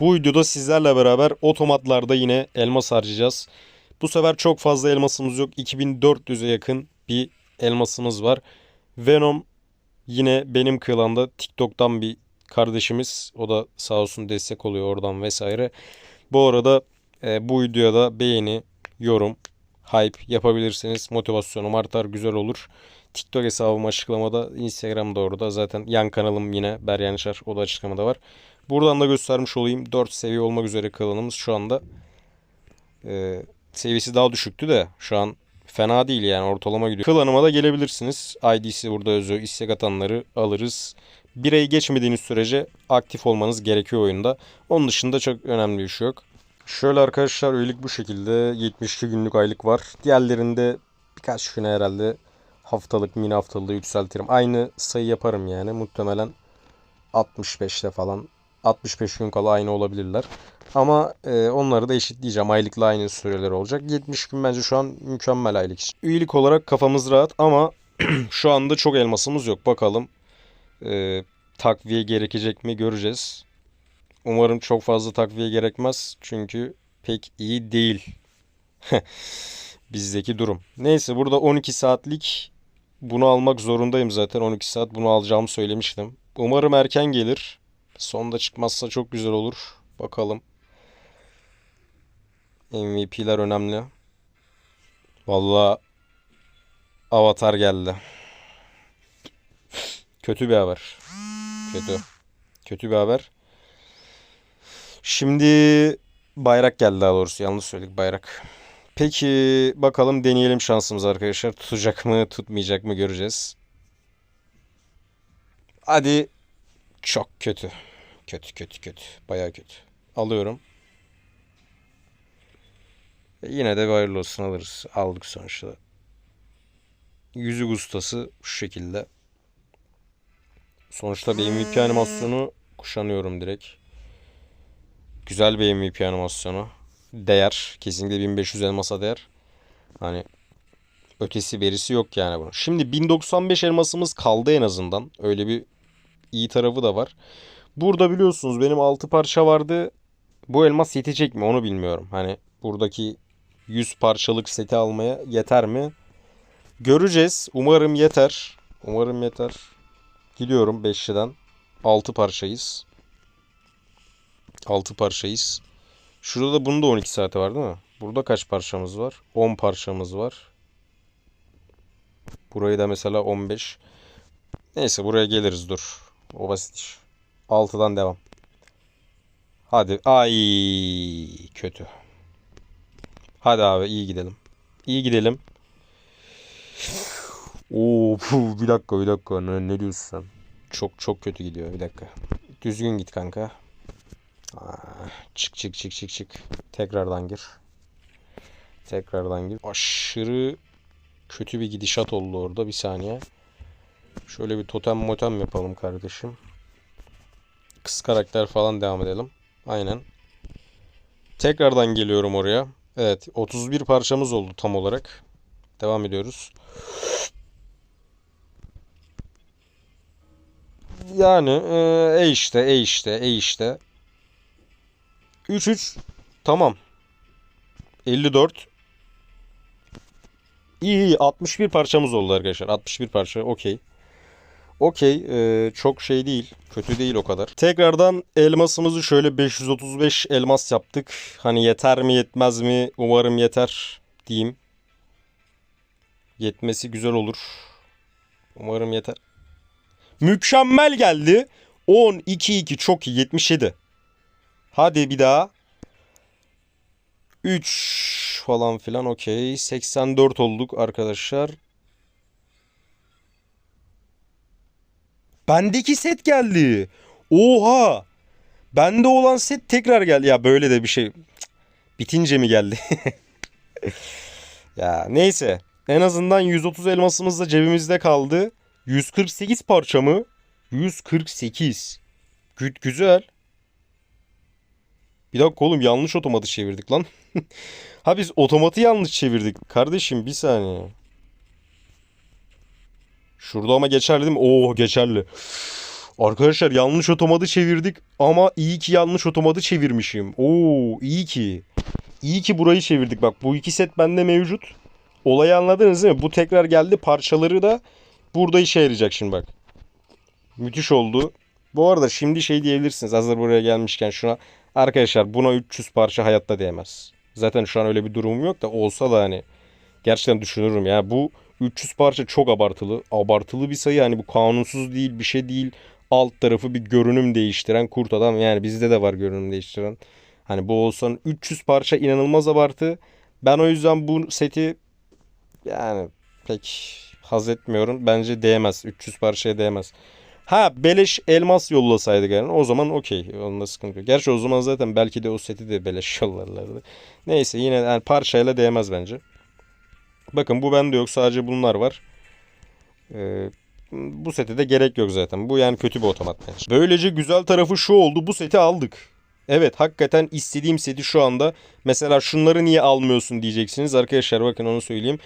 Bu videoda sizlerle beraber otomatlarda yine elmas harcayacağız. Bu sefer çok fazla elmasımız yok. 2400'e yakın bir elmasımız var. Venom yine benim klanda TikTok'tan bir kardeşimiz. O da sağ olsun destek oluyor oradan vesaire. Bu arada e, bu videoya da beğeni, yorum, hype yapabilirseniz motivasyonum artar güzel olur. TikTok hesabım açıklamada, Instagram'da orada. Zaten yan kanalım yine Beryan Yaşar. O da açıklamada var. Buradan da göstermiş olayım. 4 seviye olmak üzere klanımız şu anda. Ee, seviyesi daha düşüktü de şu an fena değil yani ortalama gidiyor. Klanıma da gelebilirsiniz. ID'si burada yazıyor. İstek atanları alırız. Bir ay geçmediğiniz sürece aktif olmanız gerekiyor oyunda. Onun dışında çok önemli bir şey yok. Şöyle arkadaşlar üyelik bu şekilde. 72 günlük aylık var. Diğerlerinde birkaç güne herhalde haftalık mini haftalığı yükseltirim. Aynı sayı yaparım yani muhtemelen 65'te falan 65 gün kala aynı olabilirler. Ama e, onları da eşitleyeceğim. Aylıkla aynı süreler olacak. 70 gün bence şu an mükemmel aylık için. Üyelik olarak kafamız rahat ama şu anda çok elmasımız yok. Bakalım e, takviye gerekecek mi göreceğiz. Umarım çok fazla takviye gerekmez. Çünkü pek iyi değil. Bizdeki durum. Neyse burada 12 saatlik bunu almak zorundayım zaten. 12 saat bunu alacağımı söylemiştim. Umarım erken gelir. Sonda çıkmazsa çok güzel olur. Bakalım. MVP'ler önemli. Vallahi Avatar geldi. Kötü bir haber. Kötü. Kötü bir haber. Şimdi bayrak geldi daha doğrusu. Yanlış söyledik bayrak. Peki bakalım deneyelim şansımız arkadaşlar. Tutacak mı tutmayacak mı göreceğiz. Hadi çok kötü. Kötü kötü kötü. Bayağı kötü. Alıyorum. E, yine de hayırlı olsun alırız. Aldık sonuçta. Yüzük ustası şu şekilde. Sonuçta bir MVP animasyonu kuşanıyorum direkt. Güzel bir MVP animasyonu. Değer. Kesinlikle 1500 elmasa değer. Hani ötesi verisi yok yani bunun. Şimdi 1095 elmasımız kaldı en azından. Öyle bir iyi tarafı da var. Burada biliyorsunuz benim 6 parça vardı. Bu elmas yetecek mi onu bilmiyorum. Hani buradaki 100 parçalık seti almaya yeter mi? Göreceğiz. Umarım yeter. Umarım yeter. Gidiyorum 5'liden. 6 parçayız. 6 parçayız. Şurada da bunun da 12 saati var değil mi? Burada kaç parçamız var? 10 parçamız var. Burayı da mesela 15. Neyse buraya geliriz dur. O basit iş. 6'dan devam. Hadi. Ay kötü. Hadi abi iyi gidelim. İyi gidelim. Oo bir dakika bir dakika ne, ne diyorsun sen? Çok çok kötü gidiyor bir dakika. Düzgün git kanka. Çık çık çık çık çık. Tekrardan gir. Tekrardan gir. Aşırı kötü bir gidişat oldu orada bir saniye. Şöyle bir totem motem yapalım kardeşim. Kız karakter falan devam edelim. Aynen. Tekrardan geliyorum oraya. Evet 31 parçamız oldu tam olarak. Devam ediyoruz. Yani e, e işte e işte e işte. 3-3 tamam. 54 İyi iyi 61 parçamız oldu arkadaşlar. 61 parça okey. Okey e, çok şey değil. Kötü değil o kadar. Tekrardan elmasımızı şöyle 535 elmas yaptık. Hani yeter mi yetmez mi? Umarım yeter diyeyim. Yetmesi güzel olur. Umarım yeter. Mükemmel geldi. 10, 2, 2 çok iyi. 77. Hadi bir daha. 3 falan filan okey. 84 olduk arkadaşlar. Bendeki set geldi. Oha. Bende olan set tekrar geldi. Ya böyle de bir şey. Bitince mi geldi? ya neyse. En azından 130 elmasımız da cebimizde kaldı. 148 parça mı? 148. Gü güzel. Bir dakika oğlum yanlış otomatı çevirdik lan. ha biz otomatı yanlış çevirdik. Kardeşim bir saniye. Şurada ama geçerli değil mi? Oo geçerli. Arkadaşlar yanlış otomadı çevirdik ama iyi ki yanlış otomadı çevirmişim. Oo iyi ki. İyi ki burayı çevirdik. Bak bu iki set bende mevcut. Olayı anladınız değil mi? Bu tekrar geldi. Parçaları da burada işe yarayacak şimdi bak. Müthiş oldu. Bu arada şimdi şey diyebilirsiniz. Hazır buraya gelmişken şuna. Arkadaşlar buna 300 parça hayatta değmez. Zaten şu an öyle bir durumum yok da olsa da hani gerçekten düşünürüm ya. Bu 300 parça çok abartılı. Abartılı bir sayı yani bu kanunsuz değil bir şey değil. Alt tarafı bir görünüm değiştiren kurt adam. Yani bizde de var görünüm değiştiren. Hani bu olsan 300 parça inanılmaz abartı. Ben o yüzden bu seti yani pek haz etmiyorum. Bence değmez. 300 parçaya değmez. Ha beleş elmas yollasaydık yani o zaman okey. Onda sıkıntı yok. Gerçi o zaman zaten belki de o seti de beleş yollarlardı. Neyse yine yani parçayla değmez bence. Bakın bu bende yok. Sadece bunlar var. Ee, bu sete de gerek yok zaten. Bu yani kötü bir otomat bence. Böylece güzel tarafı şu oldu. Bu seti aldık. Evet hakikaten istediğim seti şu anda. Mesela şunları niye almıyorsun diyeceksiniz. Arkadaşlar bakın onu söyleyeyim.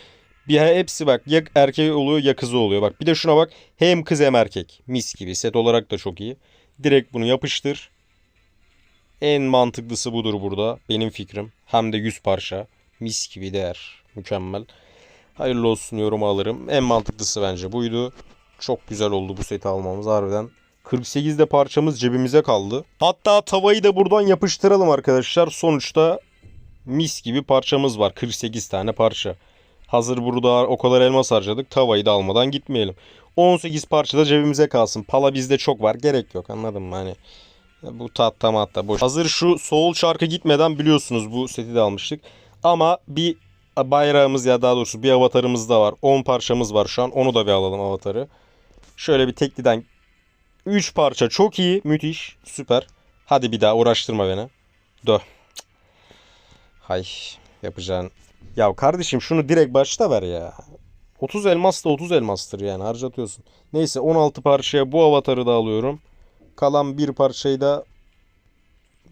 Bir hepsi bak ya erkek oluyor ya kızı oluyor. Bak bir de şuna bak. Hem kız hem erkek. Mis gibi. Set olarak da çok iyi. Direkt bunu yapıştır. En mantıklısı budur burada. Benim fikrim. Hem de 100 parça. Mis gibi değer. Mükemmel. Hayırlı olsun yorumu alırım. En mantıklısı bence buydu. Çok güzel oldu bu seti almamız harbiden. 48'de parçamız cebimize kaldı. Hatta tavayı da buradan yapıştıralım arkadaşlar. Sonuçta mis gibi parçamız var. 48 tane parça. Hazır burada o kadar elmas harcadık. Tavayı da almadan gitmeyelim. 18 parça da cebimize kalsın. Pala bizde çok var. Gerek yok anladın mı? Hani bu tahta matta boş. Hazır şu soğul çarkı gitmeden biliyorsunuz bu seti de almıştık. Ama bir bayrağımız ya daha doğrusu bir avatarımız da var. 10 parçamız var şu an. Onu da bir alalım avatarı. Şöyle bir tekliden 3 parça çok iyi. Müthiş. Süper. Hadi bir daha uğraştırma beni. Dö. Hay yapacağın. Ya kardeşim şunu direkt başta ver ya. 30 elmas da 30 elmastır yani harcatıyorsun. Neyse 16 parçaya bu avatarı da alıyorum. Kalan bir parçayı da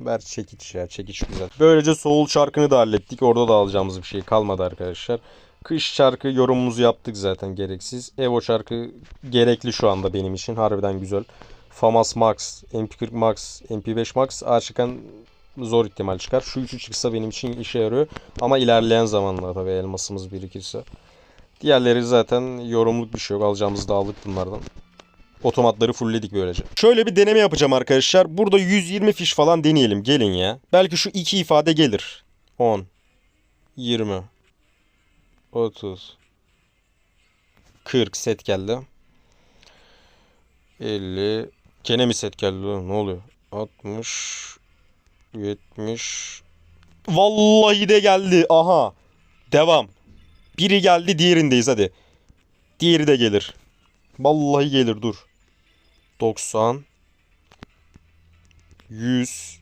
ver çekiç ya çekiç güzel. Böylece soğul çarkını da hallettik. Orada da alacağımız bir şey kalmadı arkadaşlar. Kış çarkı yorumumuzu yaptık zaten gereksiz. Evo çarkı gerekli şu anda benim için. Harbiden güzel. FAMAS Max, MP40 Max, MP5 Max açıkan zor ihtimal çıkar. Şu üçü çıksa benim için işe yarıyor. Ama ilerleyen zamanlarda tabii elmasımız birikirse. Diğerleri zaten yorumluk bir şey yok. Alacağımızı da aldık bunlardan. Otomatları fullledik böylece. Şöyle bir deneme yapacağım arkadaşlar. Burada 120 fiş falan deneyelim. Gelin ya. Belki şu iki ifade gelir. 10, 20, 30, 40 set geldi. 50. Gene mi set geldi? Ne oluyor? 60, 70. Vallahi de geldi. Aha. Devam. Biri geldi diğerindeyiz hadi. Diğeri de gelir. Vallahi gelir dur. 90 100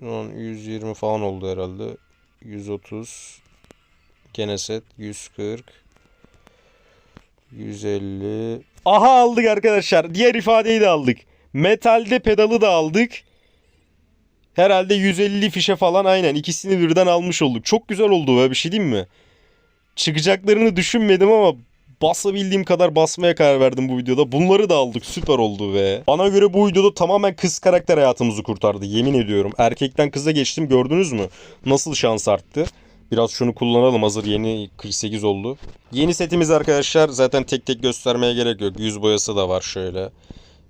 Şu an 120 falan oldu herhalde. 130 Gene set 140 150 Aha aldık arkadaşlar. Diğer ifadeyi de aldık. Metalde pedalı da aldık. Herhalde 150 fişe falan aynen ikisini birden almış olduk. Çok güzel oldu be bir şey diyeyim mi? Çıkacaklarını düşünmedim ama basabildiğim kadar basmaya karar verdim bu videoda. Bunları da aldık süper oldu be. Bana göre bu videoda tamamen kız karakter hayatımızı kurtardı yemin ediyorum. Erkekten kıza geçtim gördünüz mü? Nasıl şans arttı? Biraz şunu kullanalım hazır yeni 48 oldu. Yeni setimiz arkadaşlar zaten tek tek göstermeye gerek yok. Yüz boyası da var şöyle.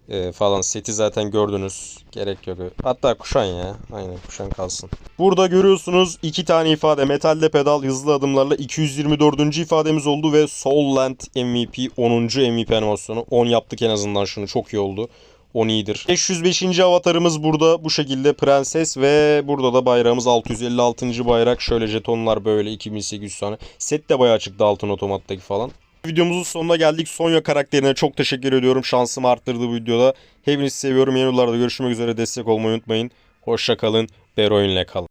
Ee, falan seti zaten gördünüz. Gerek yok. Hatta kuşan ya. Aynen kuşan kalsın. Burada görüyorsunuz iki tane ifade. Metalde pedal hızlı adımlarla 224. ifademiz oldu ve Soul Land MVP 10. MVP animasyonu. 10 yaptık en azından şunu. Çok iyi oldu. 10 iyidir. 505. avatarımız burada bu şekilde prenses ve burada da bayrağımız 656. bayrak. Şöyle jetonlar böyle 2800 tane. Set de bayağı çıktı altın otomattaki falan. Videomuzun sonuna geldik. Sonya karakterine çok teşekkür ediyorum. Şansımı arttırdı bu videoda. Hepinizi seviyorum. Yeni yıllarda görüşmek üzere. Destek olmayı unutmayın. Hoşça kalın. Beroyin'le kalın.